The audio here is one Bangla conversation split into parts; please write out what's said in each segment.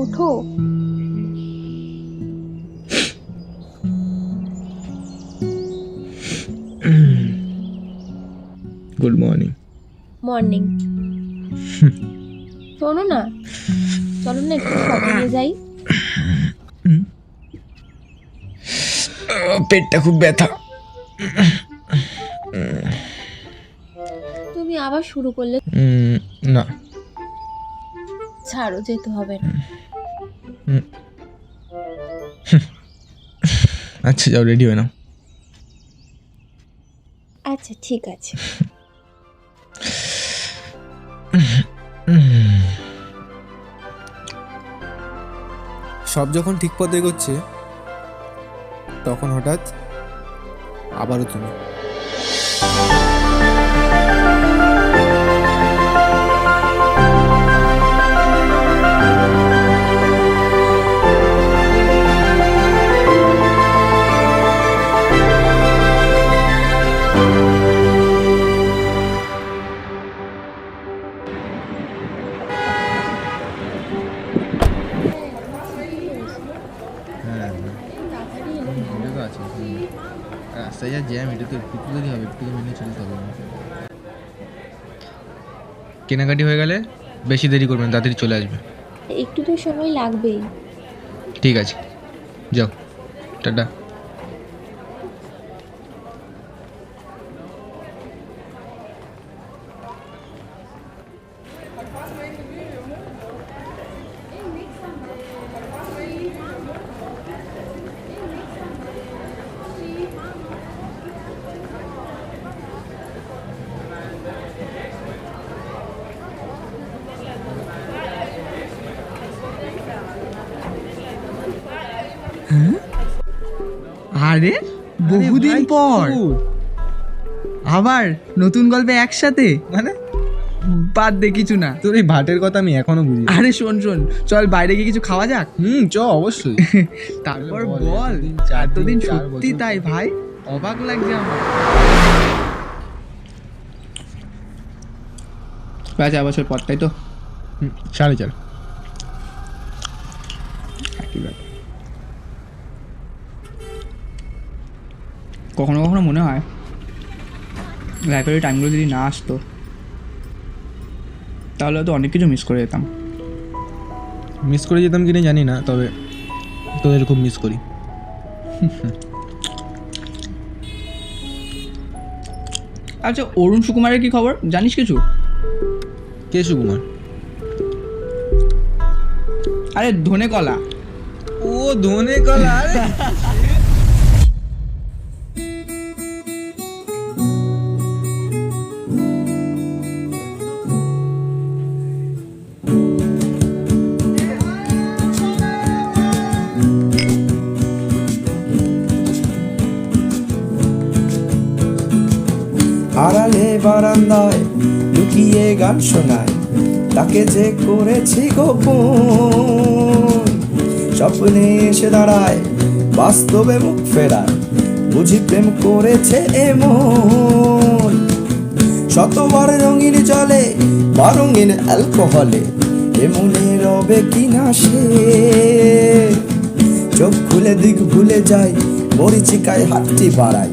ওঠো। গুড মর্নিং মর্নিং শোনো না। চলো না একটু শপিংয়ে যাই। পেটটা খুব ব্যথা। তুমি আবার শুরু করলে। না। ছাড়ো যেতে হবে। না আচ্ছা যাও রেডি হয়ে নাও। আচ্ছা ঠিক আছে। সব যখন ঠিক পথে এগোচ্ছে তখন হঠাৎ আবারও তুমি। কেনাকাটি হয়ে গেলে বেশি দেরি করবেন তাড়াতাড়ি চলে আসবে। একটু তো সময় লাগবেই। ঠিক আছে যাও টাটা। আরে বহুদিন পর। আবার নতুন গল্পে একসাথে? মানে? বাদ দে কিছু না। তোর এই ভাটের কথা আমি এখনও বুঝি আরে শোন শোন চল বাইরে গিয়ে কিছু খাওয়া যাক। হুম চ অবশ্যই। তারপর বল, এতদিন, সত্যি তাই ভাই? অবাক লাগছে আমার। প্রায় চার বছর পর তাই তো? সাড়ে চার। একই ব্যাপার। কখনো কখনো মনে হয় লাইফের ওই টাইমগুলো যদি না আসতো তাহলে হয়তো অনেক কিছু মিস করে যেতাম। মিস করে যেতাম কিনা জানি না তবে তোদের খুব মিস করি। আচ্ছা অরুণ সুকুমারের কি খবর? জানিস কিছু? কে সুকুমার? আরে ধনে কলা ও ধনে কলা আড়ালে বারান্দায় লুকিয়ে গান শোনায়। তাকে যে করেছি গোপন। স্বপ্নে এসে দাঁড়ায়, বাস্তবে মুখ ফেরায়, বুঝি প্রেম করেছে এমন। শতবার রঙিন জলে বা রঙিন অ্যালকোহলে এমনে রবে কিনা সে? চোখ খুলে দিক ভুলে যায়, মরিচিকায় হাতটি বাড়ায়।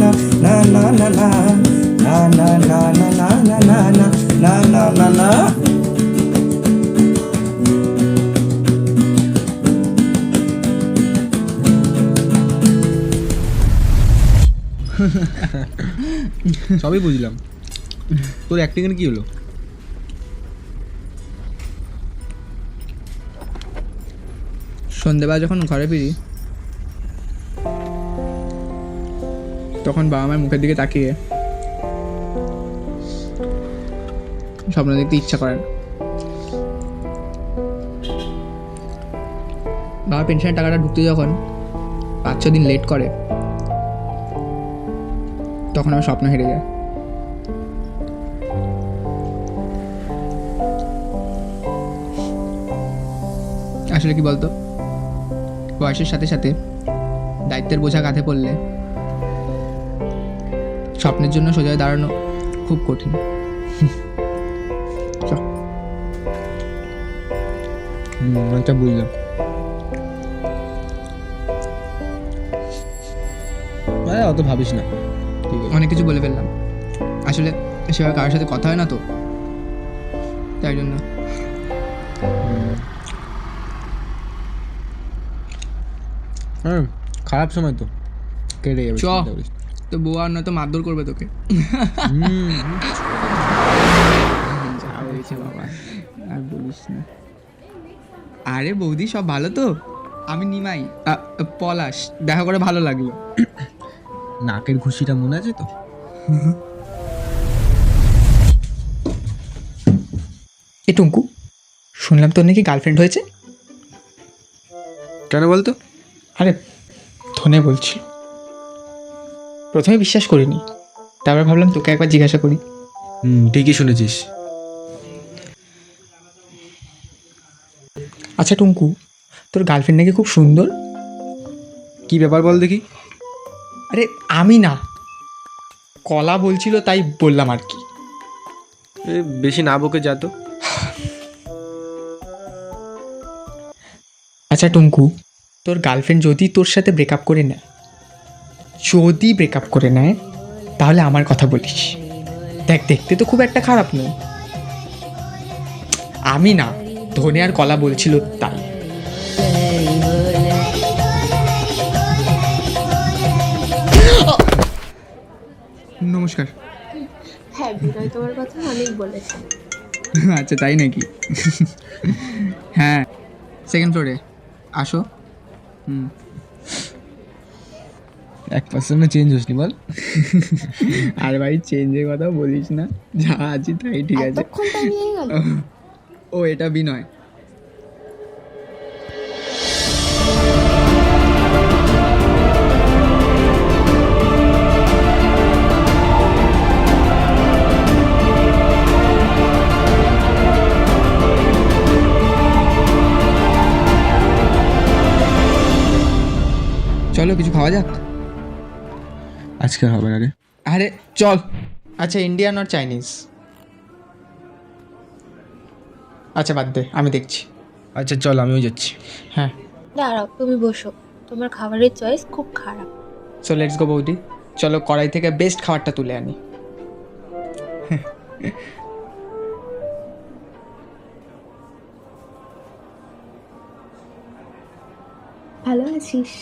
na na na na na na na na na na na na na na na na সবই বুঝলাম তোর অ্যাক্টিং এর কি হলো সন্ধেবেলা যখন ঘরে ফিরি তখন বাবা মায়ের মুখের দিকে তাকিয়ে স্বপ্ন দেখতে ইচ্ছা করে না। বাবার পেনশনের টাকাটা ঢুকতে যখন পাঁচ ছ দিন লেট করে, তখন আমার স্বপ্ন হেরে যায়। আসলে কি বলতো? বয়সের সাথে সাথে দায়িত্বের বোঝা কাঁধে পড়লে স্বপ্নের জন্য সোজা হয়ে দাঁড়ানো খুব কঠিন। আচ্ছা বুঝলাম। আরে অত ভাবিস না। ঠিক আছে। অনেক কিছু বলে ফেললাম। আসলে সেভাবে কারোর সাথে কথা হয় না তো? তাই জন্য। হ্যাঁ খারাপ সময় তো। কেটে যাবে। তো বউ আর নয়তো মারধর করবে তোকে। আর বলিস না। আরে বৌদি সব ভালো তো? আমি নিমাই পলাশ দেখা করে ভালো লাগল। নাকের ঘুষিটা মনে আছে তো? এ টুঙ্কু শুনলাম তোর নাকি গার্লফ্রেন্ড হয়েছে? কেন বলতো? আরে ধনে বলছিল প্রথমে বিশ্বাস করিনি। তারপর ভাবলাম তোকে একবার জিজ্ঞাসা করি। হুম ঠিকই শুনেছিস। আচ্ছা টুঙ্কু তোর গার্লফ্রেন্ড নাকি খুব সুন্দর? কি ব্যাপার বল দেখি। আরে আমি না। কলা বলছিল তাই বললাম আর কি। এ, বেশি না বকে যা তো। আচ্ছা টুঙ্কু তোর গার্লফ্রেন্ড যদি তোর সাথে ব্রেকআপ করে নেয় যদি ব্রেকআপ করে নেয় তাহলে আমার কথা বলিস। দেখ দেখতে তো খুব একটা খারাপ নয়। আমি না ধনে আর কলা বলছিল তাই। নমস্কার। হ্যাঁ বিনয় তোমার কথা অনেক বলেছে। আচ্ছা তাই নাকি? হ্যাঁ সেকেন্ড ফ্লোরে আসো। হুম। এক পার্সেন্টও চেঞ্জ হসনি বল। আর ভাই চেঞ্জের কথা বলিস না। যা আছি তাই ঠিক আছে। ও এটা বিনয়। চলো কিছু খাওয়া যাক? আজকে হবে না রে। আরে চল। আচ্ছা ইন্ডিয়ান আর চাইনিজ আচ্ছা বাদ দে আমি দেখছি। আচ্ছা চল আমিও যাচ্ছি। হ্যাঁ। দাঁড়াও তুমি বসো। তোমার খাবারের চয়েস খুব খারাপ। সো লেটস গো বৌদি। চলো কড়াই থেকে বেস্ট খাবারটা তুলে আনি। ভালো আছিস?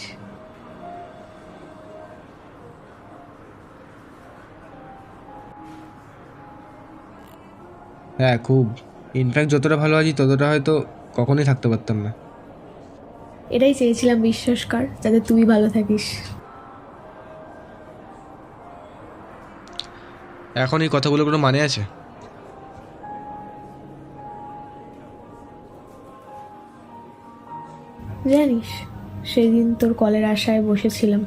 হ্যাঁ খুব। ইনফ্যাক্ট যতটা ভালো আছি ততটা হয়তো কখনোই থাকতে পারতাম না। এটাই চেয়েছিলাম বিশ্বাস কর যাতে তুই ভালো থাকিস। এখন এই কথাগুলো কোনো মানে আছে? জানিস সেদিন তোর কলের আশায় বসেছিলাম।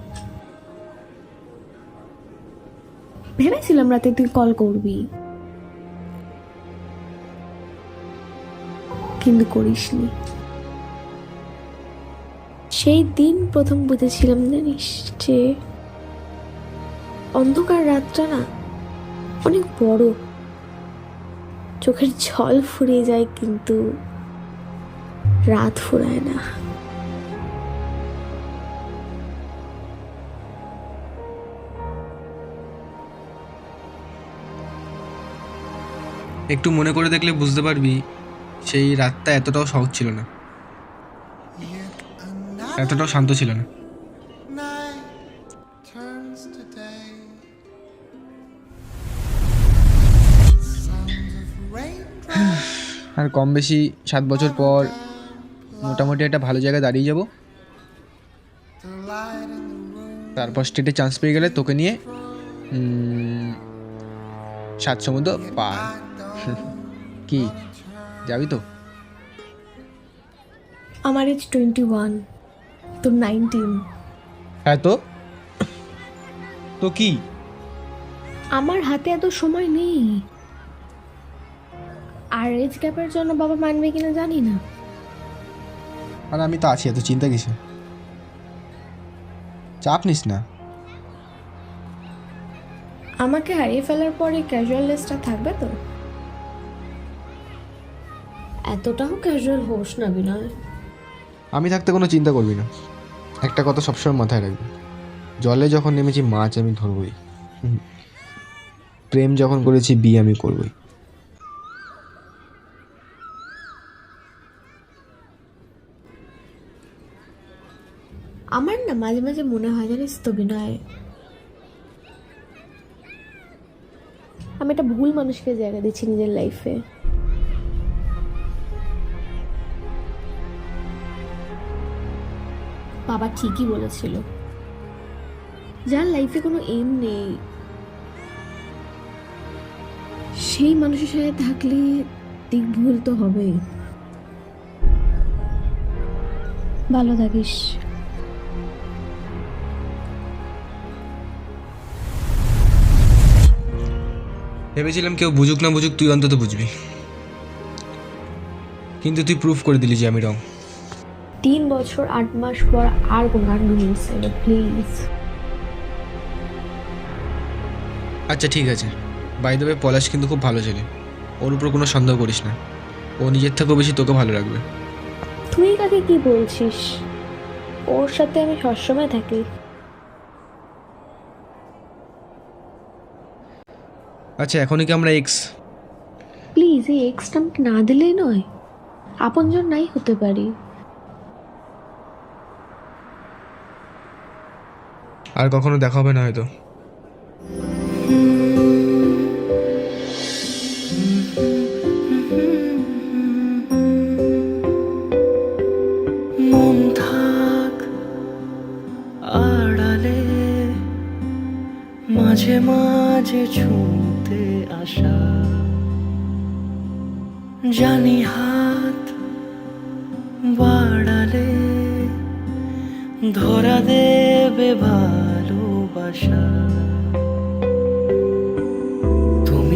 ভেবেছিলাম রাতে তুই কল করবি। কিন্তু করিসনি। সেই দিন প্রথম বুঝেছিলাম, জানিস, যে অন্ধকার রাতটা না অনেক বড়। চোখের জল ফুরিয়ে যায়, কিন্তু রাত ফুরায় না। একটু মনে করে দেখলে বুঝতে পারবি সেই রাতটা এতটাও সহজ ছিল না। এতটাও শান্ত ছিল না। আর কম বেশি সাত বছর পর মোটামুটি একটা ভালো জায়গায় দাঁড়িয়ে যাব. তারপর স্টেটে চান্স পেয়ে গেলে তোকে নিয়ে সাত সমুদ্র পার। কি? যাবি তো? আমার এজ টোয়েন্টি ওয়ান তো নাইনটিন হ্যাঁ তো? তো কি? আমার হাতে এত সময় নেই। আর এজ গ্যাপের জন্য বাবা মানবে কিনা জানি না। আর আমি তো আছি এত চিন্তা কিসে চাপ নিস না। আমাকে হারিয়ে ফেলার পরে ক্যাজুয়াল লিস্টটা থাকবে তো? এতটাও ক্যাজুয়াল হোস না বিনয়। আমি থাকতে কোনো চিন্তা করবি না। একটা কথা সবসময় মাথায় রাখবি। জলে যখন নেমেছি মাছ আমি ধরবই। প্রেম যখন করেছি বিয়ে আমি করবই। আমার না মাঝে মাঝে মনে হয় জানিস তো বিনয় আমি একটা ভুল মানুষকে জায়গা দিচ্ছি নিজের লাইফে বাবা ঠিকই বলেছিল। যার লাইফে কোনো এম নেই। সেই মানুষের সাথে থাকলে দিক ভুল তো হবেই। ভালো থাকিস। ভেবেছিলাম কেউ বুঝুক না বুঝুক, তুই অন্তত বুঝবি। কিন্তু তুই প্রুফ করে দিলি যে আমি রং তিন বছর আট মাস পর আর কোনো আর্গুমেন্টস এলো প্লিজ আচ্ছা ঠিক আছে। বাই দেবে পলাশ কিন্তু খুব ভালো ছেলে। ওর উপর কোনো সন্দেহ করিস না। ও নিজের থেকেও বেশি তোকে ভালো রাখবে। তুই কাকে কি বলছিস? ওর সাথে আমি সবসময় থাকি। আচ্ছা এখনই কি আমরা এক্স প্লিজ এই এক্সটা আমাকে না দিলেই নয়। আপনজন নাই হতে পারি। আর কখনো দেখা হবে না হয়তো। মাঝে মাঝে ছুঁতে আসা। জানি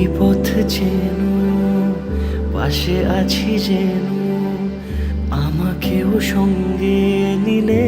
আমি পথ চেন পাশে আছি যেন আমাকেও সঙ্গে নিলে।